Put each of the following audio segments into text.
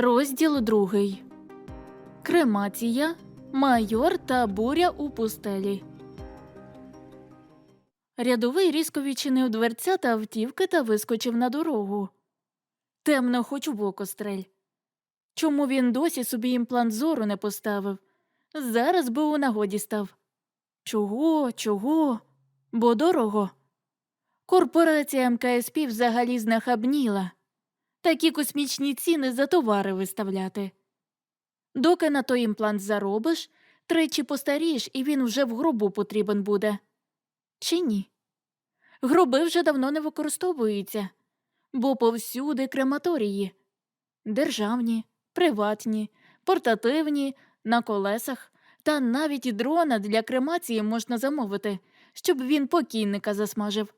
Розділ другий. Кремація, майор та буря у пустелі. Рядовий різко відчинив дверця та автівки та вискочив на дорогу. Темно, хоч в око стрель. Чому він досі собі імплант зору не поставив? Зараз би у нагоді став. Чого, чого? Бо дорого. Корпорація МКСП взагалі знахабніла. Такі космічні ціни за товари виставляти. Доки на той імплант заробиш, тричі постарієш, і він вже в гробу потрібен буде. Чи ні? Гроби вже давно не використовуються, бо повсюди крематорії державні, приватні, портативні, на колесах, та навіть дрона для кремації можна замовити, щоб він покійника засмажив.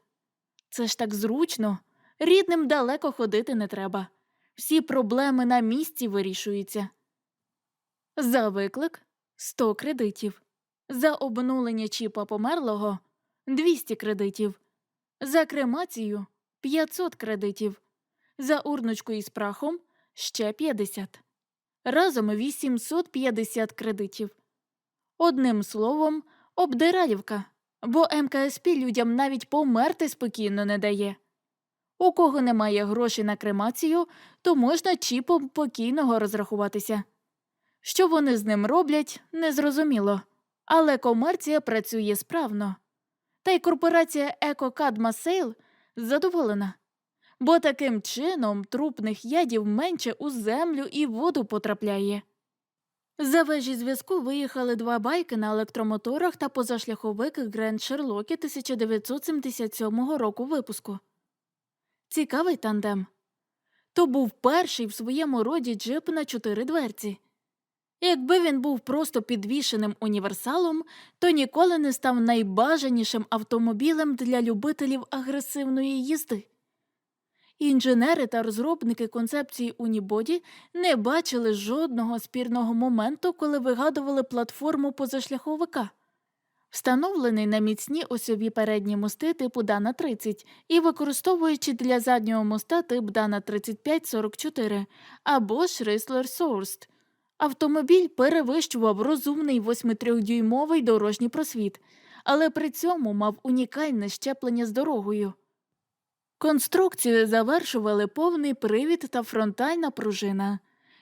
Це ж так зручно. Рідним далеко ходити не треба. Всі проблеми на місці вирішуються. За виклик 100 кредитів. За обнулення чіпа померлого 200 кредитів. За кремацію 500 кредитів. За урночку із прахом ще 50. Разом 850 кредитів. Одним словом, обдиралівка, бо МКСП людям навіть померти спокійно не дає. У кого немає грошей на кремацію, то можна чіпом покійного розрахуватися. Що вони з ним роблять, незрозуміло, але комерція працює справно. Та й корпорація Екокадма Сейл задоволена, бо таким чином трупних ядів менше у землю і воду потрапляє. За вежі зв'язку виїхали два байки на електромоторах та позашляховик Гренд Шерлокі 1977 року випуску. Цікавий тандем. То був перший в своєму роді джип на чотири дверці. Якби він був просто підвішеним універсалом, то ніколи не став найбажанішим автомобілем для любителів агресивної їзди. Інженери та розробники концепції Унібоді не бачили жодного спірного моменту, коли вигадували платформу позашляховика. Встановлений на міцні осьові передні мости типу Дана 30 і використовуючи для заднього моста тип Дана 3544 або ж Chrysler Sourced. Автомобіль перевищував розумний 8-3-дюймовий дорожній просвіт, але при цьому мав унікальне щеплення з дорогою. Конструкцію завершували повний привід та фронтальна пружина.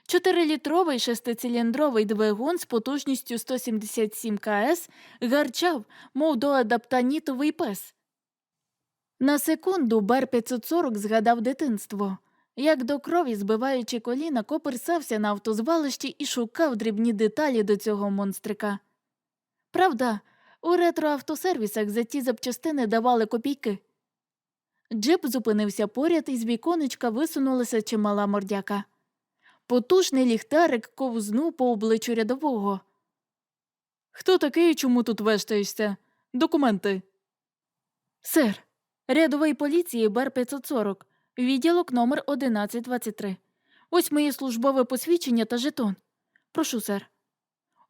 Чотирилітровий шестициліндровий двигун з потужністю 177 КС гарчав, мов доадаптанітовий пес. На секунду Бер 540 згадав дитинство. Як до крові, збиваючи коліна, коперсався на автозвалищі і шукав дрібні деталі до цього монстрика. Правда, у ретроавтосервісах за ті запчастини давали копійки. Джип зупинився поряд, і з віконечка висунулася чимала мордяка. Потужний ліхтарик ковзнув по обличчю рядового. Хто такий чому тут вештаєшся? Документи. Сер, рядовий поліції Бар 540, відділок номер 1123. Ось моє службове посвідчення та жетон. Прошу, сер.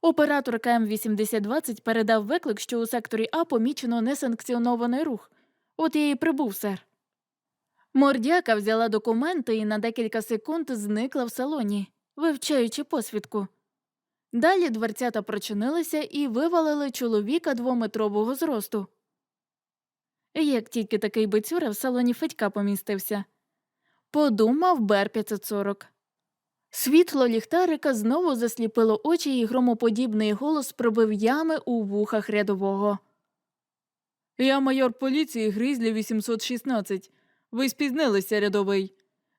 Оператор КМ-8020 передав виклик, що у секторі А помічено несанкціонований рух. От я і прибув, сер. Мордяка взяла документи і на декілька секунд зникла в салоні, вивчаючи посвідку. Далі дверцята прочинилися і вивалили чоловіка двометрового зросту. Як тільки такий бицюра в салоні Федька помістився. Подумав Бер 540. Світло ліхтарика знову засліпило очі, і громоподібний голос пробив ями у вухах рядового. Я майор поліції Грізлі 816. Ви спізнилися, рядовий.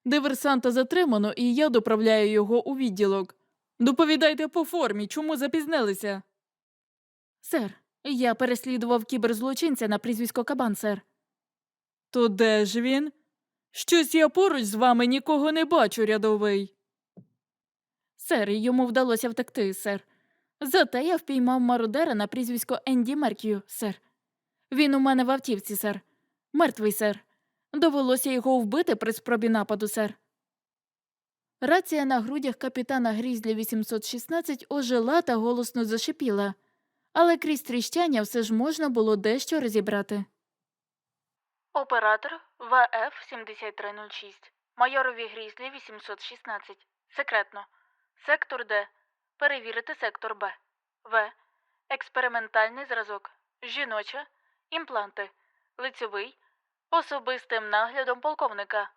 Диверсанта затримано, і я доправляю його у відділок. Доповідайте по формі, чому запізнилися. Сер, я переслідував кіберзлочинця на прізвисько Кабан, сер. То де ж він? Щось я поруч з вами нікого не бачу, рядовий. Сер, йому вдалося втекти, сер. Зате я впіймав мародера на прізвисько Енді Меркію, сер. Він у мене в автівці, сер. Мертвий, сер. Довелося його вбити при спробі нападу, сер. Рація на грудях капітана Грізлі 816 ожила та голосно зашипіла, але крізь тріщання все ж можна було дещо розібрати. Оператор ВФ 7306. Майорові Грізлі 816. Секретно. Сектор Д. Перевірити сектор Б. В. Експериментальний зразок. Жіноча. Імпланти. Лицьовий. Особистим наглядом полковника.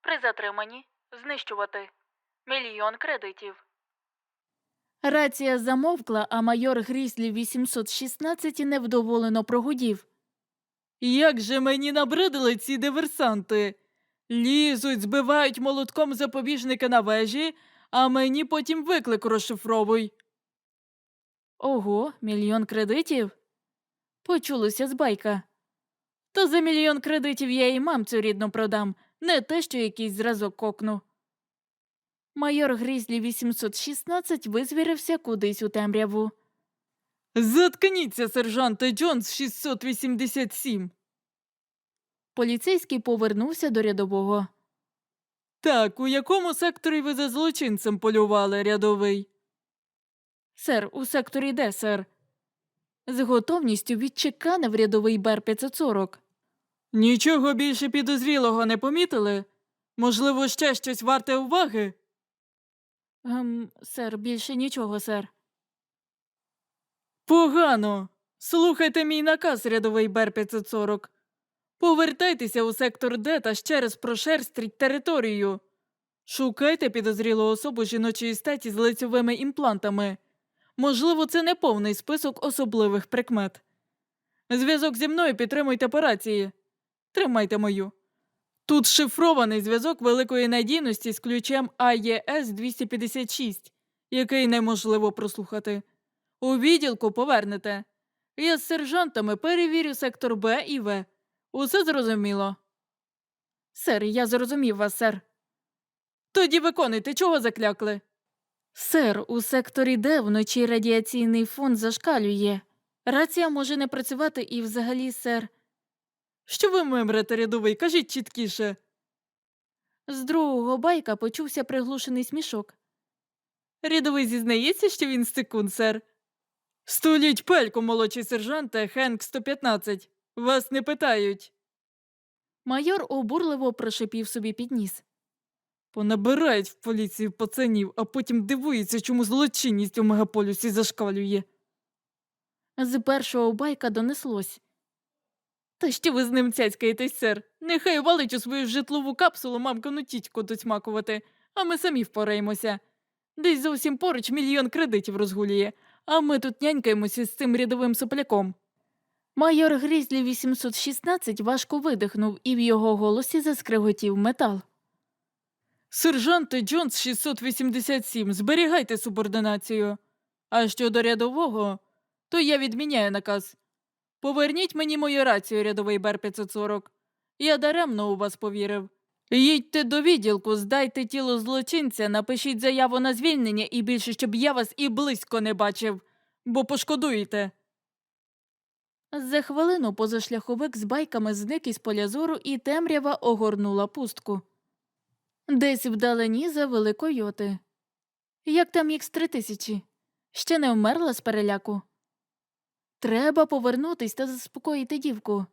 При затриманні знищувати. Мільйон кредитів. Рація замовкла, а майор Грізлі 816 невдоволено прогудів. Як же мені набридили ці диверсанти? Лізуть, збивають молотком запобіжника на вежі, а мені потім виклик розшифровуй. Ого, мільйон кредитів? Почулося з байка. То за мільйон кредитів я і мамцю рідну продам, не те, що якийсь зразок кокну. Майор Грізлі 816 визвірився кудись у темряву. Заткніться, сержанте Джонс 687. Поліцейський повернувся до рядового. Так, у якому секторі ви за злочинцем полювали, рядовий? Сер, у секторі де, сер? З готовністю відчеканив рядовий Бер 540. Нічого більше підозрілого не помітили? Можливо, ще щось варте уваги? Ем, сер, більше нічого, сер. Погано. Слухайте мій наказ, рядовий Бер 540. Повертайтеся у сектор Д та ще раз прошерстріть територію. Шукайте підозрілу особу жіночої статі з лицьовими імплантами. Можливо, це не повний список особливих прикмет. Зв'язок зі мною підтримуйте по рації. Тримайте мою. Тут шифрований зв'язок великої надійності з ключем АЄС 256, який неможливо прослухати. У відділку повернете. Я з сержантами перевірю сектор Б і В. Усе зрозуміло. Сер, я зрозумів вас, сер. Тоді виконуйте, чого заклякли? Сер, у секторі Д вночі радіаційний фон зашкалює. Рація може не працювати і взагалі, сер. Що ви мимрете, рядовий, кажіть чіткіше. З другого байка почувся приглушений смішок. Рядовий зізнається, що він стикун, сер. Стуліть пельку, молодший сержанте, Хенк 115. Вас не питають. Майор обурливо прошипів собі під ніс. Понабирають в поліцію пацанів, а потім дивуються, чому злочинність у мегаполісі зашкалює. З першого байка донеслось. Та що ви з ним цяцькаєтесь, сер? Нехай валить у свою житлову капсулу мамкану тітьку доцьмакувати, а ми самі впораємося. Десь зовсім поруч мільйон кредитів розгулює, а ми тут нянькаємося з цим рядовим сопляком. Майор Грізлі 816 важко видихнув, і в його голосі заскриготів метал. Сержанте Джонс 687, зберігайте субординацію. А щодо рядового, то я відміняю наказ. Поверніть мені мою рацію, рядовий Бер 540. Я даремно у вас повірив. Їдьте до відділку, здайте тіло злочинця, напишіть заяву на звільнення і більше, щоб я вас і близько не бачив, бо пошкодуєте. За хвилину позашляховик з байками зник із поля зору, і темрява огорнула пустку. Десь вдалині завели койоти. Як там ікс три тисячі? Ще не вмерла з переляку. Треба повернутись та заспокоїти дівку.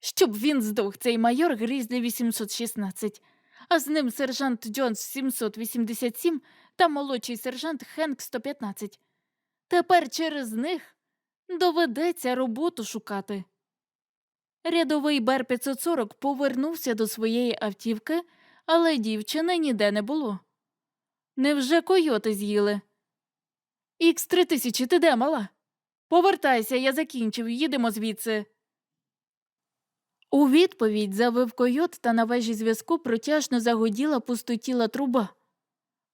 Щоб він здох, цей майор Грізлі 816, а з ним сержант Джонс 787 та молодший сержант Хенк 115. Тепер через них доведеться роботу шукати. Рядовий Бер 540 повернувся до своєї автівки, але дівчини ніде не було. Невже койоти з'їли? Ікс три тисячі, ти де, мала? Повертайся, я закінчив, їдемо звідси. У відповідь завив койот та на вежі зв'язку протяжно загуділа пустотіла труба.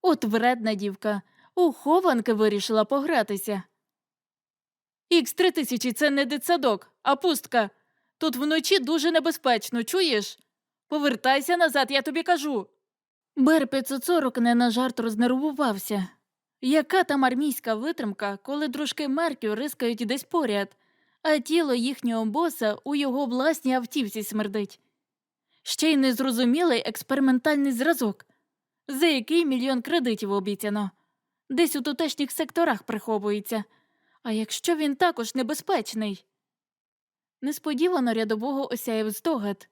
От вредна дівка, у хованки вирішила погратися. Ікс три тисячі це не дитсадок, а пустка. Тут вночі дуже небезпечно, чуєш? Повертайся назад, я тобі кажу. Бер 540 не на жарт рознервувався. Яка там армійська витримка, коли дружки Меркю рискають десь поряд, а тіло їхнього боса у його власній автівці смердить. Ще й незрозумілий експериментальний зразок, за який мільйон кредитів обіцяно, десь у тутешніх секторах приховується. А якщо він також небезпечний? Несподівано рядового осяяв здогад.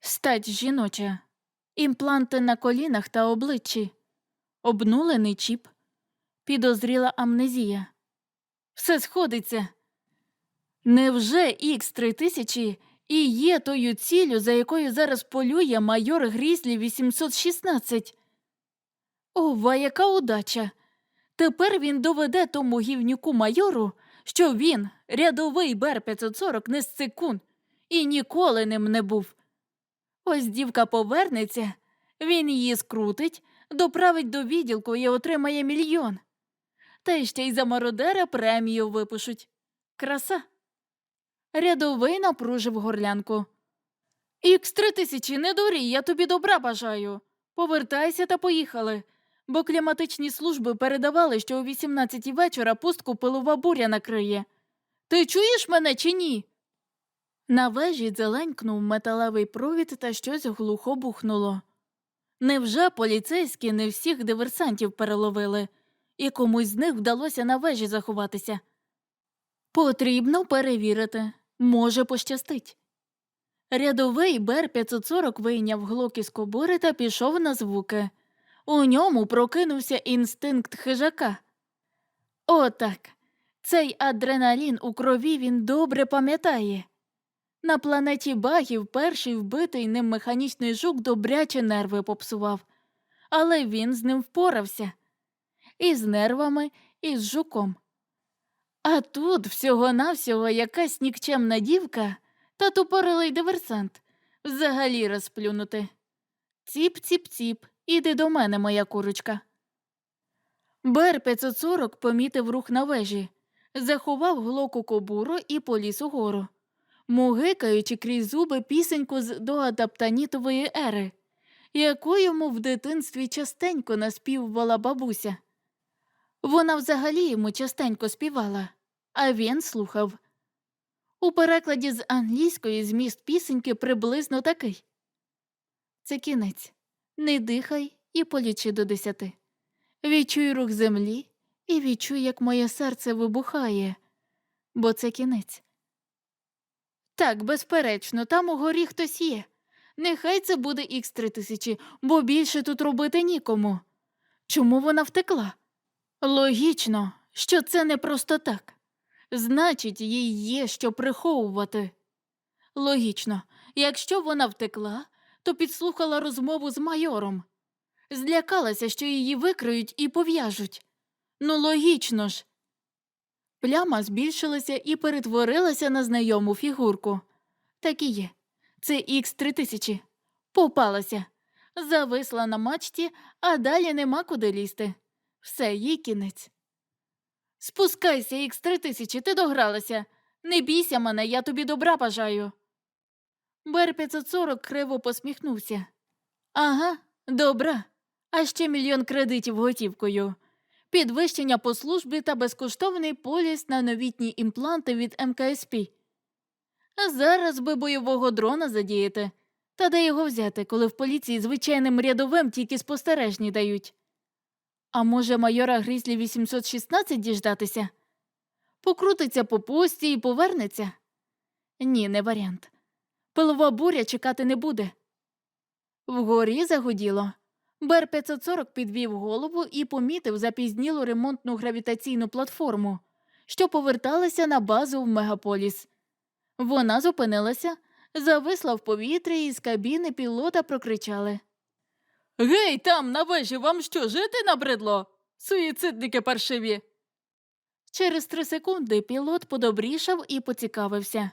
Стать жіноча, імпланти на колінах та обличчі, обнулений чіп, підозріла амнезія. Все сходиться. Невже х 3000 і є тою ціллю, за якою зараз полює майор Грізлі 816? Ова, яка удача! Тепер він доведе тому гівнюку майору, що він, рядовий Бер 540 не з секунд, і ніколи ним не був. Ось дівка повернеться, він її скрутить, доправить до відділку і отримає мільйон. Та ще й за мародера премію випишуть. Краса. Рядовий напружив горлянку. Ікс три тисячі, не дурій, я тобі добра бажаю. Повертайся та поїхали. Бо кліматичні служби передавали, що о 18 вечора пустку пилова буря накриє. Ти чуєш мене чи ні? На вежі зеленькнув металевий провід та щось глухо бухнуло. Невже поліцейські не всіх диверсантів переловили, і комусь з них вдалося на вежі заховатися? Потрібно перевірити. Може, пощастить. Рядовий Бер 540 вийняв глок із кобури та пішов на звуки. У ньому прокинувся інстинкт хижака. Отак. Цей адреналін у крові він добре пам'ятає. На планеті багів перший вбитий ним механічний жук добряче нерви попсував, але він з ним впорався і з нервами, і з жуком. А тут всього-навсього якась нікчемна дівка та тупорилий диверсант взагалі розплюнути. Ціп-ціп-ціп, іди до мене, моя курочка. Бер 540 помітив рух на вежі, заховав глоку кобуру і поліз угору, мугикаючи крізь зуби пісеньку з доадаптанітової ери, яку йому в дитинстві частенько наспівувала бабуся. Вона взагалі йому частенько співала, а він слухав. У перекладі з англійської зміст пісеньки приблизно такий. Це кінець. Не дихай і полічи до десяти. Відчуй рух землі і відчуй, як моє серце вибухає, бо це кінець. Так, безперечно, там угорі хтось є. Нехай це буде х 3000 бо більше тут робити нікому. Чому вона втекла? Логічно, що це не просто так. Значить, їй є що приховувати. Логічно, якщо вона втекла, то підслухала розмову з майором. Злякалася, що її викриють і пов'яжуть. Ну, логічно ж. Пляма збільшилася і перетворилася на знайому фігурку. Так і є. Це х 3000 Попалася. Зависла на мачті, а далі нема куди лізти. Все, їй кінець. Спускайся, х 3000 ти догралася. Не бійся мене, я тобі добра бажаю. Бер 540 криво посміхнувся. Ага, добра. А ще мільйон кредитів готівкою. Підвищення по службі та безкоштовний поліс на новітні імпланти від МКСП. Зараз би бойового дрона задіяти. Та де його взяти, коли в поліції звичайним рядовим тільки спостережні дають. А може, майора Грізлі 816 діждатися? Покрутиться по пості і повернеться? Ні, не варіант. Пилова буря чекати не буде. Вгорі загуділо. Бер 540 підвів голову і помітив запізнілу ремонтну гравітаційну платформу, що поверталася на базу в мегаполіс. Вона зупинилася, зависла в повітрі і з кабіни пілота прокричали. Гей, там, на вежі, вам що, жити набридло? Суїцидники паршиві. Через три секунди пілот подобрішав і поцікавився.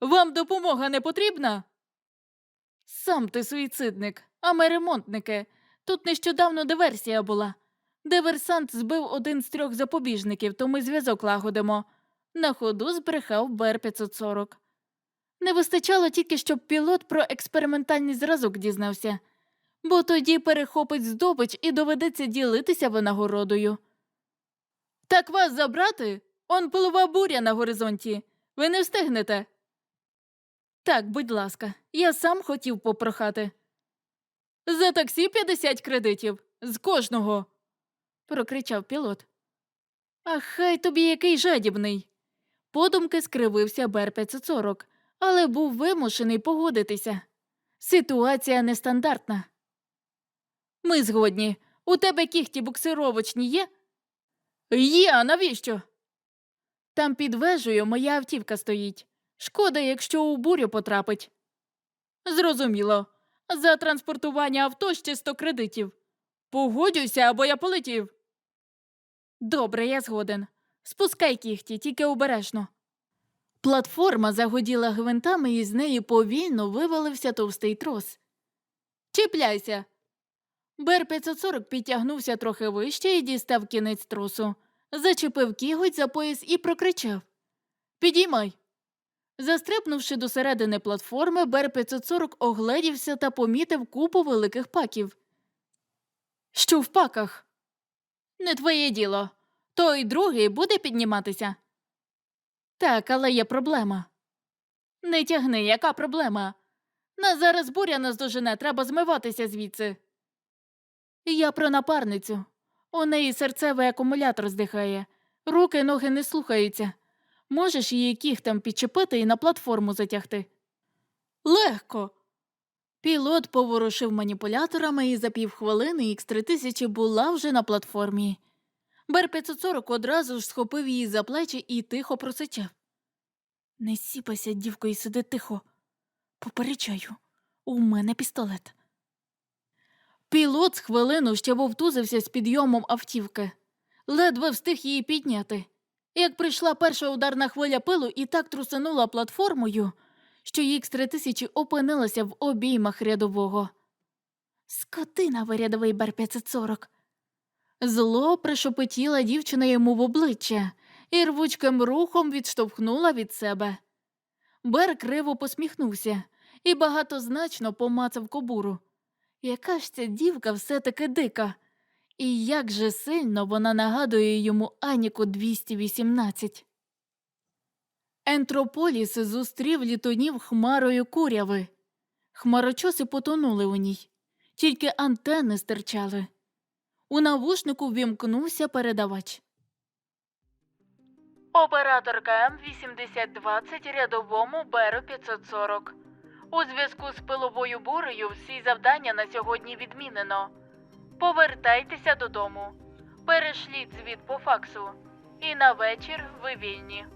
Вам допомога не потрібна? Сам ти суїцидник, а ми ремонтники. Тут нещодавно диверсія була. Диверсант збив один з трьох запобіжників, то ми зв'язок лагодимо. На ходу збрехав Бер 540. Не вистачало тільки, щоб пілот про експериментальний зразок дізнався, бо тоді перехопить здобич і доведеться ділитися винагородою. Так вас забрати? Он пилова буря на горизонті. Ви не встигнете. Так, будь ласка, я сам хотів попрохати. За таксі 50 кредитів з кожного. прокричав пілот. А хай тобі який жадібний. Подумки скривився Бер 540, але був вимушений погодитися. Ситуація нестандартна. Ми згодні. У тебе кіхті буксировочні є? Є, а навіщо? Там під вежею моя автівка стоїть. Шкода, якщо у бурю потрапить. Зрозуміло. За транспортування авто ще 100 кредитів. Погодюйся, або я полетів. Добре, я згоден. Спускай кіхті, тільки обережно. Платформа загоділа гвинтами, і з неї повільно вивалився товстий трос. Чіпляйся. Бер 540 підтягнувся трохи вище і дістав кінець тросу, зачепив кіготь за пояс і прокричав Підіймай. Застрибнувши до середини платформи, Бер 540 огледівся та помітив купу великих паків. Що в паках? Не твоє діло. Той другий буде підніматися. Так, але є проблема. Не тягни, яка проблема? Нас зараз буря наздожене, треба змиватися звідси. Я про напарницю. У неї серцевий акумулятор здихає. Руки, ноги не слухаються. Можеш її кіхтем підчепити і на платформу затягти. Легко. Пілот поворушив маніпуляторами і за півхвилини Х3000 була вже на платформі. Бер 540 одразу ж схопив її за плечі і тихо просичав. Не сіпайся, дівко, і сиди тихо. Попереджаю, у мене пістолет. Пілот з хвилину ще вовтузився з підйомом автівки. Ледве встиг її підняти. Як прийшла перша ударна хвиля пилу і так трусанула платформою, що Х3000 опинилася в обіймах рядового. Скотина вирядовий Бер 540. Зло пришепотіла дівчина йому в обличчя і рвучким рухом відштовхнула від себе. Бер криво посміхнувся і багатозначно помацав кобуру. Яка ж ця дівка все-таки дика, і як же сильно вона нагадує йому Аніку 218. Ентрополіс зустрів літунів хмарою куряви. Хмарочоси потонули у ній, тільки антени стирчали. У навушнику вімкнувся передавач. Операторка М8020 рядовому Беру 540. У зв'язку з пиловою бурею всі завдання на сьогодні відмінено. Повертайтеся додому. Перешліть звіт по факсу. І на вечір ви вільні.